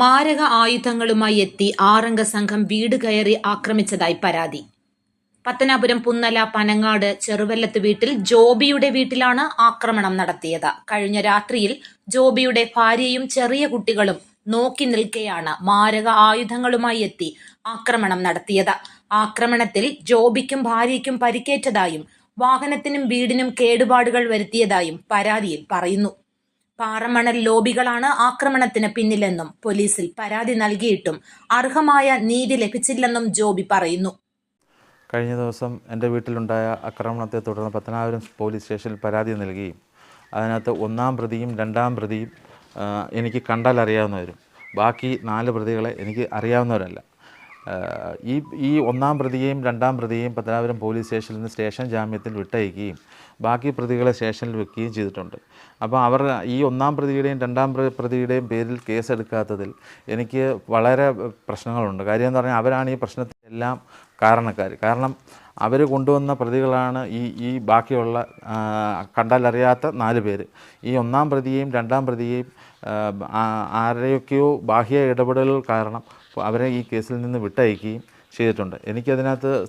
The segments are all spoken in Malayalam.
മാരക ആയുധങ്ങളുമായി എത്തി ആറംഗ സംഘം വീട് കയറി ആക്രമിച്ചതായി പരാതി. പത്തനാപുരം പുന്നല പനങ്ങാട് ചെറുവല്ലത്ത് വീട്ടിൽ ജോബിയുടെ വീട്ടിലാണ് ആക്രമണം നടത്തിയത്. കഴിഞ്ഞ രാത്രിയിൽ ജോബിയുടെ ഭാര്യയും ചെറിയ കുട്ടികളും നോക്കി നിൽക്കെയാണ് മാരക ആയുധങ്ങളുമായി എത്തി ആക്രമണം നടത്തിയത്. ആക്രമണത്തിൽ ജോബിക്കും ഭാര്യയ്ക്കും പരിക്കേറ്റതായും വാഹനത്തിനും വീടിനും കേടുപാടുകൾ വരുത്തിയതായും പരാതിയിൽ പറയുന്നു. പാറമണൽ ലോബികളാണ് ആക്രമണത്തിന് പിന്നിലെന്നും പോലീസിൽ പരാതി നൽകിയിട്ടും അർഹമായ നീതി ലഭിച്ചില്ലെന്നും ജോബി പറയുന്നു. കഴിഞ്ഞ ദിവസം എന്റെ വീട്ടിലുണ്ടായ ആക്രമണത്തെ തുടർന്ന് പത്തനാപുരം പോലീസ് സ്റ്റേഷനിൽ പരാതി നൽകുകയും അതിനകത്ത് ഒന്നാം പ്രതിയും രണ്ടാം പ്രതിയും എനിക്ക് കണ്ടാൽ അറിയാവുന്നവരും ബാക്കി നാല് പ്രതികളെ എനിക്ക് അറിയാവുന്നവരല്ല. ഈ ഈ ഒന്നാം പ്രതിയെയും രണ്ടാം പ്രതിയെയും പത്തനാപുരം പോലീസ് സ്റ്റേഷനിൽ നിന്ന് സ്റ്റേഷൻ ജാമ്യത്തിൽ വിട്ടയക്കുകയും ബാക്കി പ്രതികളെ സ്റ്റേഷനിൽ വെക്കുകയും ചെയ്തിട്ടുണ്ട്. അപ്പോൾ അവർ ഈ ഒന്നാം പ്രതിയുടെയും രണ്ടാം പ്രതിയുടെയും പേരിൽ കേസെടുക്കാത്തതിൽ എനിക്ക് വളരെ പ്രശ്നങ്ങളുണ്ട്. കാര്യം എന്ന് പറഞ്ഞാൽ അവരാണ് ഈ പ്രശ്നത്തിനെല്ലാം കാരണക്കാർ. കാരണം അവർ കൊണ്ടുവന്ന പ്രതികളാണ് ഈ ഈ ബാക്കിയുള്ള കണ്ടാലറിയാത്ത നാല് പേര്. ഈ ഒന്നാം പ്രതിയെയും രണ്ടാം പ്രതിയെയും ആ, ആ- ബാഹ്യ ഇടപെടലുകൾ കാരണം അവരെ ഈ കേസിൽ നിന്ന് വിട്ടയക്കുകയും ചെയ്തിട്ടുണ്ട്. എനിക്കതിനകത്ത്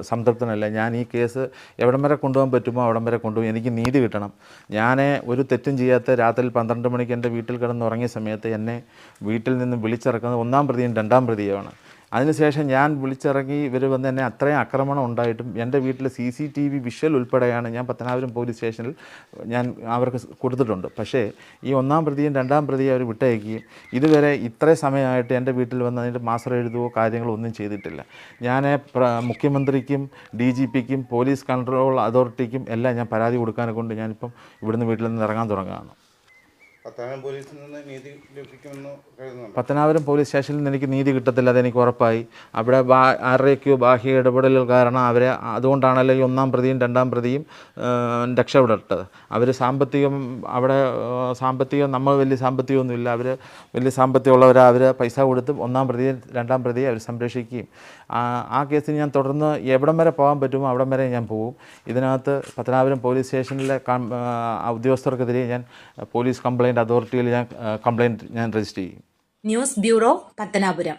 സംതൃപ്തനല്ല. ഞാൻ ഈ കേസ് എവിടം വരെ കൊണ്ടുപോകാൻ പറ്റുമോ അവിടം വരെ കൊണ്ടുപോകും. എനിക്ക് നീതി കിട്ടണം. ഞാൻ ഒരു തെറ്റും ചെയ്യാത്ത രാത്രി പന്ത്രണ്ട് മണിക്ക് എന്റെ വീട്ടിൽ കിടന്നുറങ്ങിയ സമയത്ത് എന്നെ വീട്ടിൽ നിന്ന് വിളിച്ചിറക്കുന്നത് ഒന്നാം പ്രതിയും രണ്ടാം പ്രതിയുമാണ്. അതിനുശേഷം ഞാൻ വിളിച്ചിറങ്ങി ഇവർ വന്ന് എന്നെ അത്രയും ആക്രമണം ഉണ്ടായിട്ടും എന്റെ വീട്ടിൽ C C T V visual ഉൾപ്പെടെയാണ് ഞാൻ പത്തനാപുരം പോലീസ് സ്റ്റേഷനിൽ ഞാൻ അവർക്ക് കൊടുത്തിട്ടുണ്ട്. പക്ഷേ ഈ ഒന്നാം പ്രതിയും രണ്ടാം പ്രതിയും അവർ വിട്ടയക്കുകയും ഇതുവരെ ഇത്രയും സമയമായിട്ട് എന്റെ വീട്ടിൽ വന്ന് അതിന്റെ മാസ്റ്റർ എഴുതുകയോ കാര്യങ്ങളോ ഒന്നും ചെയ്തിട്ടില്ല. ഞാൻ മുഖ്യമന്ത്രിക്കും ഡി ജി പിക്കും പോലീസ് കൺട്രോൾ അതോറിറ്റിക്കും എല്ലാം ഞാൻ പരാതി കൊടുക്കാനെ കൊണ്ട് ഞാനിപ്പം ഇവിടുന്ന് വീട്ടിൽ നിന്ന് ഇറങ്ങാൻ തുടങ്ങുകയാണ്. പത്തനാപുരം പോലീസ് സ്റ്റേഷനിൽ നിന്ന് എനിക്ക് നീതി കിട്ടത്തില്ല അതെനിക്ക് ഉറപ്പായി. അവിടെ ആരുടെയൊക്കെയോ ബാഹ്യ ഇടപെടലുകൾ കാരണം അവരെ അതുകൊണ്ടാണല്ലോ ഈ ഒന്നാം പ്രതിയും രണ്ടാം പ്രതിയും രക്ഷപ്പെടട്ടത് അവർ സാമ്പത്തികം അവിടെ സാമ്പത്തികം നമ്മൾ വലിയ സാമ്പത്തികമൊന്നുമില്ല. അവർ വലിയ സാമ്പത്തികമുള്ളവർ അവർ പൈസ കൊടുത്ത് ഒന്നാം പ്രതിയെ രണ്ടാം പ്രതിയെ അവർ സംരക്ഷിക്കുകയും. ആ കേസിൽ ഞാൻ തുടർന്ന് എവിടം വരെ പോകാൻ പറ്റുമോ അവിടം വരെ ഞാൻ പോകും. ഇതിനകത്ത് പത്തനാപുരം പോലീസ് സ്റ്റേഷനിലെ ഉദ്യോഗസ്ഥർക്കെതിരെ ഞാൻ പോലീസ് കംപ്ലയിന്റ് അതോറിറ്റിയിൽ ഞാൻ കംപ്ലയിന്റ് ഞാൻ രജിസ്റ്റർ ചെയ്യും. News bureau Pathanapuram.